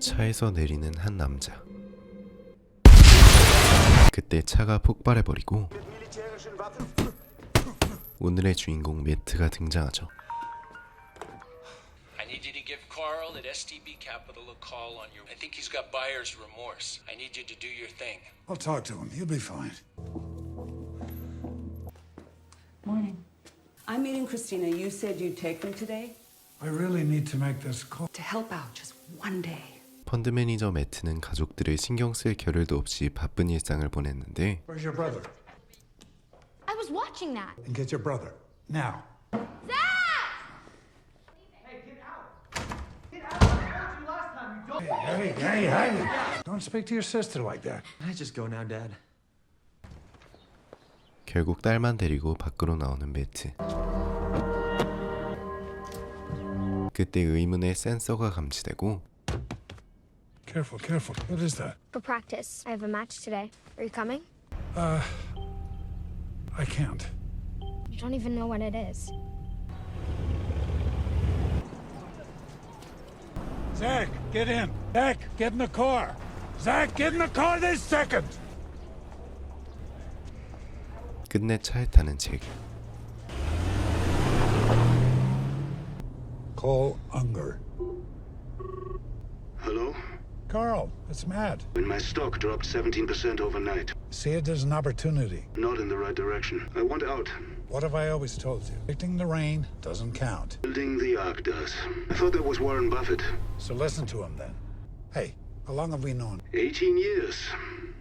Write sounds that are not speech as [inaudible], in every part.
차에서 내리는 한 남자. 그때 차가 폭발해버리고 오늘의 주인공 매트가 등장하죠. I need you to give Carl at STB Capital a call on your. I think he's got buyer's remorse. I need you to do your thing. I'll talk to him. He'll be fine. Morning. I'm meeting Christina. You said you'd take them today? I really need to make this call. To help out just one day. 펀드 매니저 매트는 가족들을 신경 쓸 겨를도 없이 바쁜 일상을 보냈는데 Where's your brother? I was watching that. And get your brother. Now. Hey, hey, hey! Don't speak to your sister like that. Can I just go now, Dad? 결국 딸만 데리고 밖으로 나오는 매트. 그때 의문의 센서가 감지되고 Careful, careful. What is that? For practice, I have a match today. Are you coming? I can't. You don't even know what it is. Zach, get in. Zach, get in the car. Zach, get in the car this second. 끝내 차에 타는 잭. Call Unger. Carl, it's Matt. When my stock dropped 17% overnight. See it as an opportunity. Not in the right direction. I want out. What have I always told you? Predicting the rain doesn't count. Building the Ark does. I thought that was Warren Buffett. So listen to him then. Hey, how long have we known? 18 years.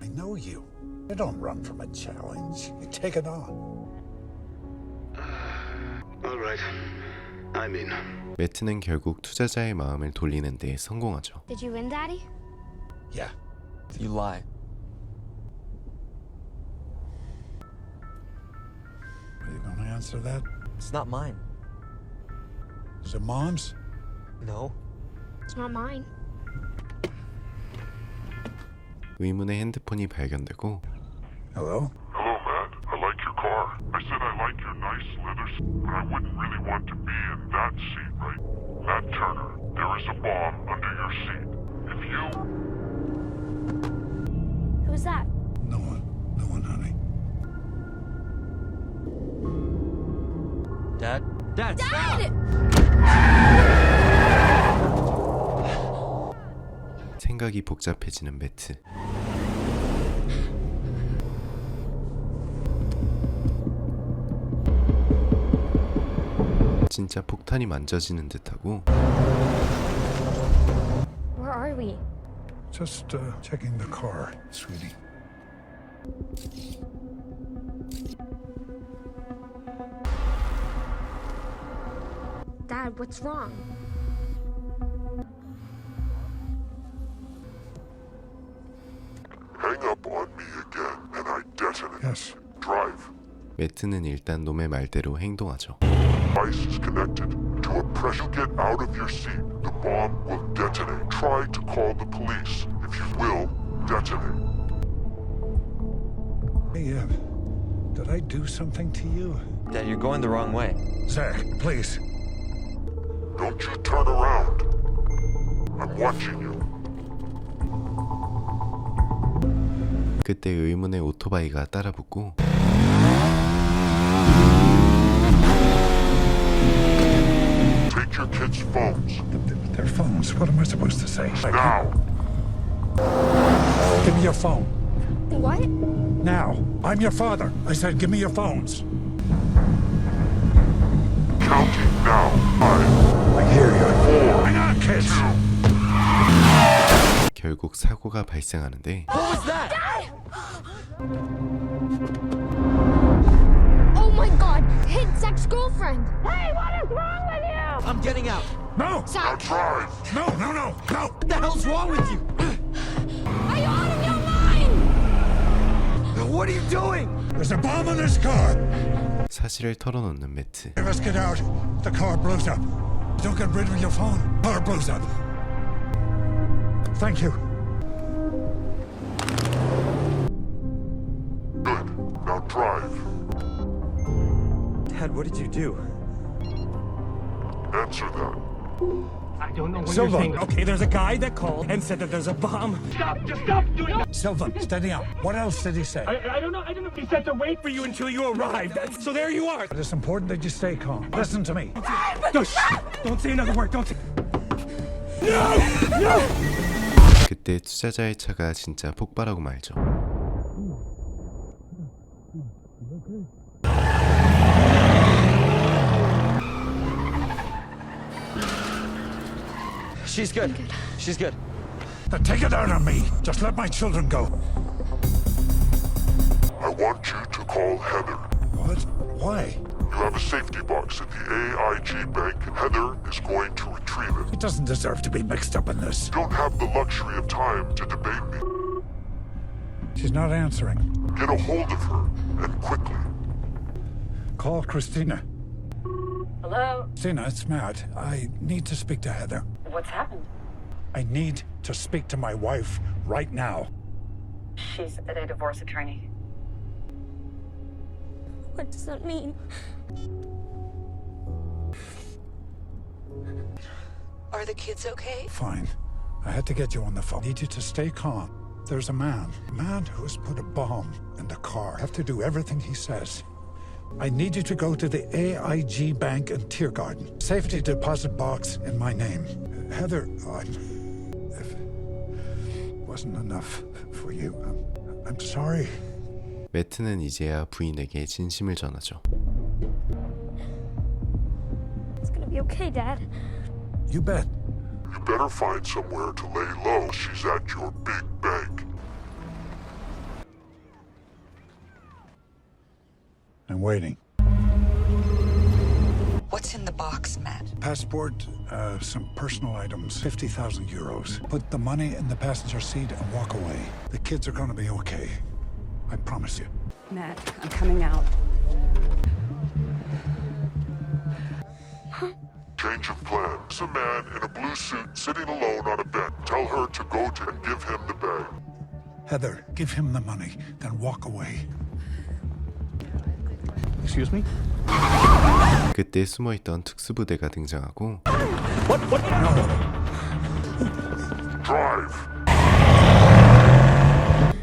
I know you. You don't run from a challenge. You take it on. All right. I'm in. 매트는 결국 투자자의 마음을 돌리는 데 성공하죠. Did you win, Daddy? Yeah. You lie. Are you gonna answer that? It's not mine. Is it mom's? No. It's not mine. 의문의 핸드폰이 발견되고 Hello? Hello, Matt. I like your car. I said I like your nice leather seat, but I wouldn't really want to be in that seat, right? Matt Turner, there is a bomb under your seat. If you Who's that? No one. No one, honey. Dad? Dad! 생각이 복잡해지는 매트. 진짜 폭탄이 만져지는 듯하고 Where are we? Just uh, checking the car, sweetie. Dad, what's wrong? hang up on me again and I detonate. Yes. Drive. 매트는 일단 놈의 말대로 행동하죠. Device is connected to a pressure. Get out of your seat. The bomb will detonate. Try to call the police. If you will, detonate. Hey, uh, did I do something to you? Dad, you're going the wrong way. Zach, please. Don't you turn around. I'm watching you. 그때 의문의 오토바이가 따라붙고 Take your kids' phones. Th- th- Their phones. What am I supposed to say? Like, Now. Give me your phone. What? Now. I'm your father. I said, give me your phones. Counting now. Five, I hear you. Hang on, kids. 결국 사고가 발생하는데 What was that? Oh my god! Hit Zach's girlfriend! Hey, what is wrong with you? I'm getting out. No. now Zach! drive. No, no, no, no. What the hell's wrong with you? [gasps] Are you out of your mind? What are you doing? There's a bomb in this car. 사실을 털어놓는 매트. Hey, let's get out. The car blows up. Don't get rid of your phone. Car blows up. Thank you. Good. Now drive. Dad, what did you do? Answer that. I don't know what Silva. you're Okay, there's a guy that called and said that there's a bomb. Stop! Just stop doing no. that! Silva, steady up. What else did he say? I, I, don't know. I don't know. He said to wait for you until you arrived. So there you are. But it's important that you stay calm. Listen to me. Don't, don't say another word. Don't say... No! No! 그때 투자자의 차가 진짜 폭발하고 말죠. She's good. She's good. Now take it out on me. Just let my children go. I want you to call Heather. What? Why? You have a safety box at the AIG bank, and Heather is going to retrieve it. He doesn't deserve to be mixed up in this. You don't have the luxury of time to debate me. She's not answering. Get a hold of her, and quickly. Call Christina. Hello? Christina, it's Matt. I need to speak to Heather. What's happened? I need to speak to my wife right now. She's at a divorce attorney. What does that mean? Are the kids okay? Fine. I had to get you on the phone. I Need you to stay calm. There's a man. A man who has put a bomb in the car. I have to do everything he says. I need you to go to the AIG Bank in Tiergarten. Safety deposit box in my name. Heather, I'm. If it wasn't enough for you, I'm, I'm sorry. 매트는 이제야 부인에게 진심을 전하죠. It's gonna be okay, Dad. You bet. You better find somewhere to lay low. She's at your big bank. I'm waiting. What's in the box, Matt? Passport, uh, some personal items, 50,000 euros. Put the money in the passenger seat and walk away. The kids are gonna be okay. I promise you. Matt, I'm coming out. Change of plans. A man in a blue suit sitting alone on a bed. Tell her to go to and give him the bag. Heather, give him the money, then walk away. Excuse me. 그때 숨어있던 특수부대가 등장하고 Drive.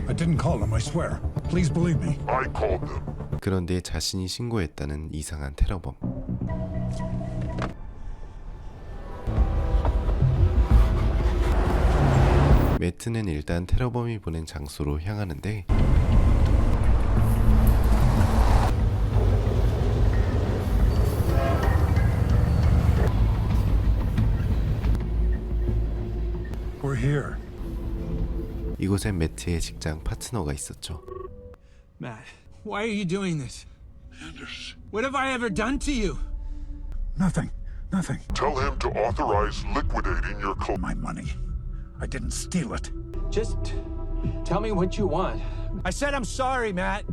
I didn't call them, I swear. Please believe me. I called them. 그런데 자신이 신고했다는 이상한 테러범. 매트는 일단 테러범이 보낸 장소로 향하는데 We're here. 이곳엔 매트의 직장 파트너가 있었죠. Matt, why are you doing this? Anders. What have I ever done to you? Nothing. Nothing. Tell him to authorize liquidating your cl- My money. I didn't steal it. Just tell me what you want. I said I'm sorry, Matt.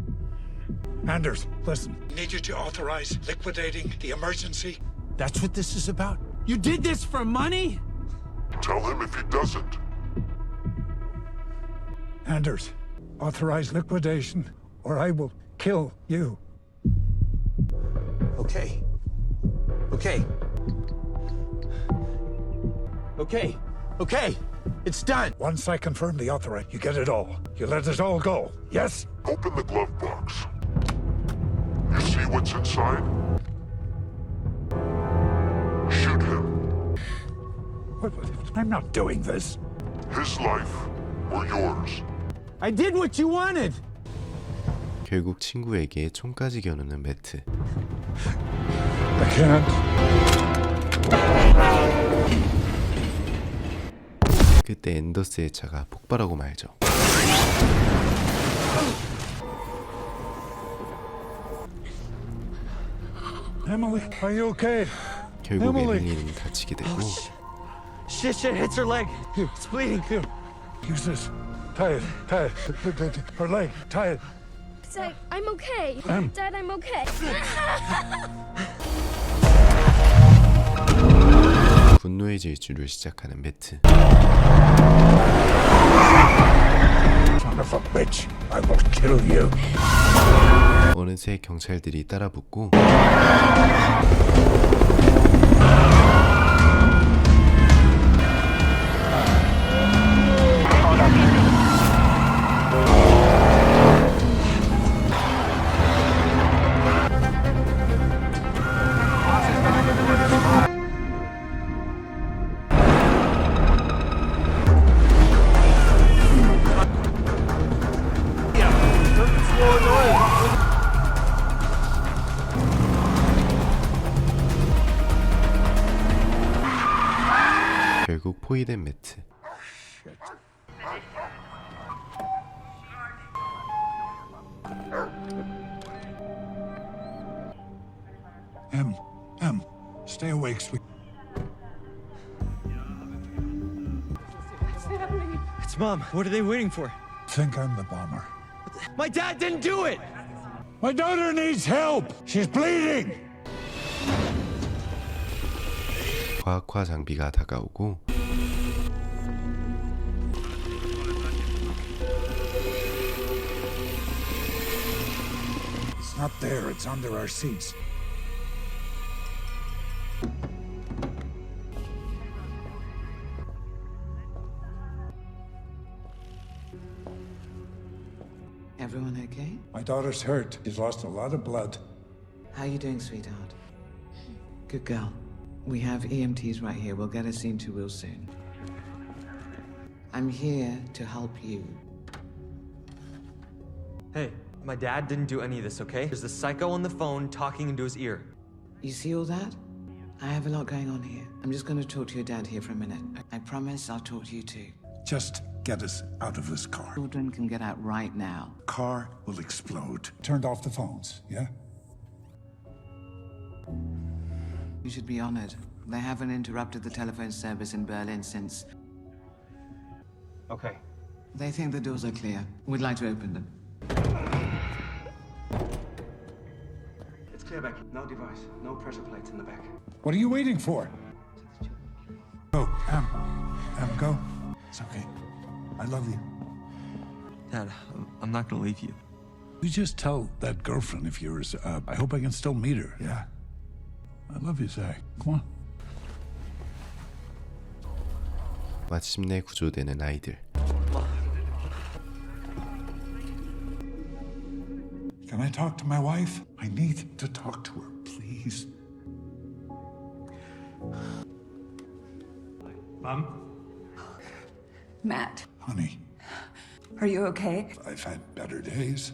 Anders, listen. Need you to authorize liquidating the emergency. That's what this is about. You did this for money? Tell him if he doesn't. Anders, authorize liquidation, or I will kill you. Okay. Okay. Okay. Okay. It's done. Once I confirm the authorize, you get it all. You let it all go. Yes? Open the glove box. You see what's inside? Shoot him. What, what- I'm not doing this. His life or yours. I did what you wanted. 결국 친구에게 총까지 겨누는 매트. I can't. 그때 앤더스의 차가 폭발하고 말죠. Emily, are you okay? 결국 Emily. 에밀리는 다치게 되고 Shit, shit, hits her leg. It's bleeding. Here, use this. Tie it, tie it. Her leg, tie it. Dad, I'm okay. Dad, I'm okay. 분노의 질주를 시작하는 매트. Son of a bitch, I will kill you. 어느새 경찰들이 따라붙고 포위된 매트. M, M, stay awake, sweet. It's mom. What are they waiting for? Think I'm the bomber. My dad didn't do it! My daughter needs help. She's bleeding. 과학화 장비가 다가오고 not there. It's under our seats. Everyone okay? My daughter's hurt. She's lost a lot of blood. How you doing, sweetheart? Good girl. We have EMTs right here. We'll get a scene to real soon. I'm here to help you. Hey, my dad didn't do any of this, okay? There's the psycho on the phone talking into his ear. You see all that? I have a lot going on here. I'm just going to talk to your dad here for a minute. I promise I'll talk to you too. Just get us out of this car. Children can get out right now. Car will explode. Turned off the phones, yeah? You should be honored. They haven't interrupted the telephone service in Berlin since. Okay. They think the doors are clear. We'd like to open them. clear back. No device. No pressure plates in the back. What are you waiting for? Go, Em. Em, go. It's okay. I love you. Dad, I'm, I'm not gonna leave you. You just tell that girlfriend of yours, uh, I hope I can still meet her, yeah? I love you, Zach. Come on. 마침내 구조되는 아이들. Can I talk to my wife? I need to talk to her, please. Mom? Matt, Honey, are you okay? I've had better days.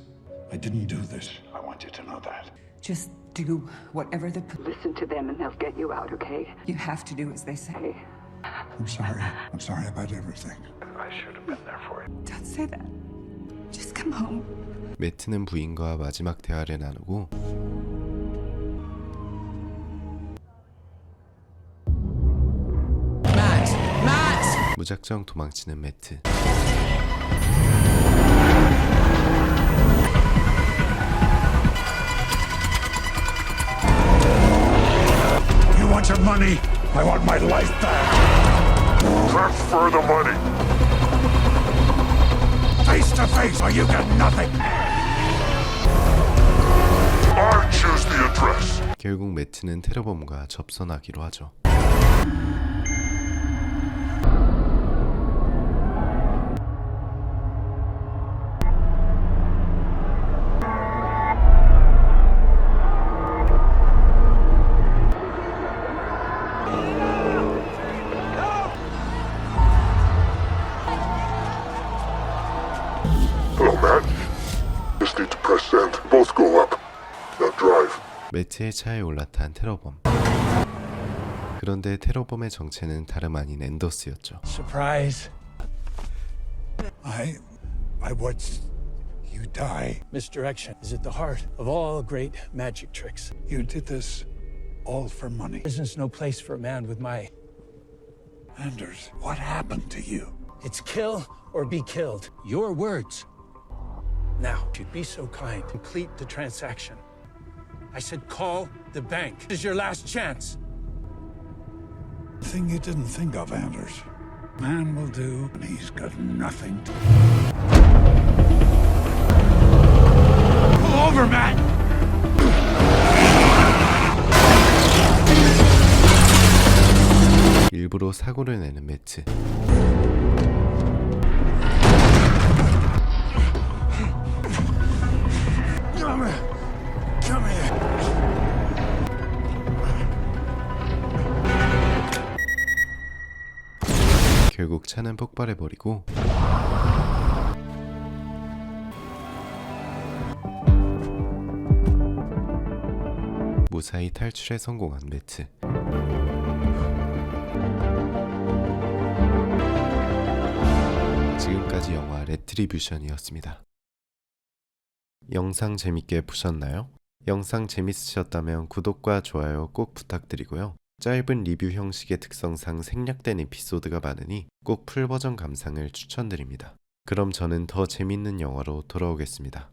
I didn't do this. I want you to know that. Just do whatever the. Listen to them and they'll get you out, okay? You have to do as they say. I'm sorry. I'm sorry about everything. I should have been there for you. Don't say that. Just come home. 매트는 부인과 마지막 대화를 나누고 Matt! Matt! 무작정 도망치는 매트. You want your money? I want my life back. Transfer the money. Face or you get nothing. I choose the address. 결국 매트는 테러범과 접선하기로 하죠. Hello, Matt. Just need to press send. Both go up. Now drive. 매트의 차에 올라탄 테러범. 그런데 테러범의 정체는 다름 아닌 앤더스였죠. Surprise. I. I watched you die. Misdirection is at the heart of all great magic tricks. You did this all for money. Business no place for a man with my. Anders, what happened to you? It's kill or be killed. Your words. Now, if you'd be so kind, complete the transaction. I said call the bank. This is your last chance. Thing you didn't think of, Anders. Man will do, and he's got nothing to. Pull over, Matt! 일부러 사고를 내는 매트. 차는 폭발해버리고 무사히 탈출에 성공한 매트. 지금까지 영화 레트리뷰션이었습니다. 영상 재밌게 보셨나요? 영상 재밌으셨다면 구독과 좋아요 꼭 부탁드리고요. 짧은 리뷰 형식의 특성상 생략된 에피소드가 많으니 꼭 풀버전 감상을 추천드립니다. 그럼 저는 더 재밌는 영화로 돌아오겠습니다.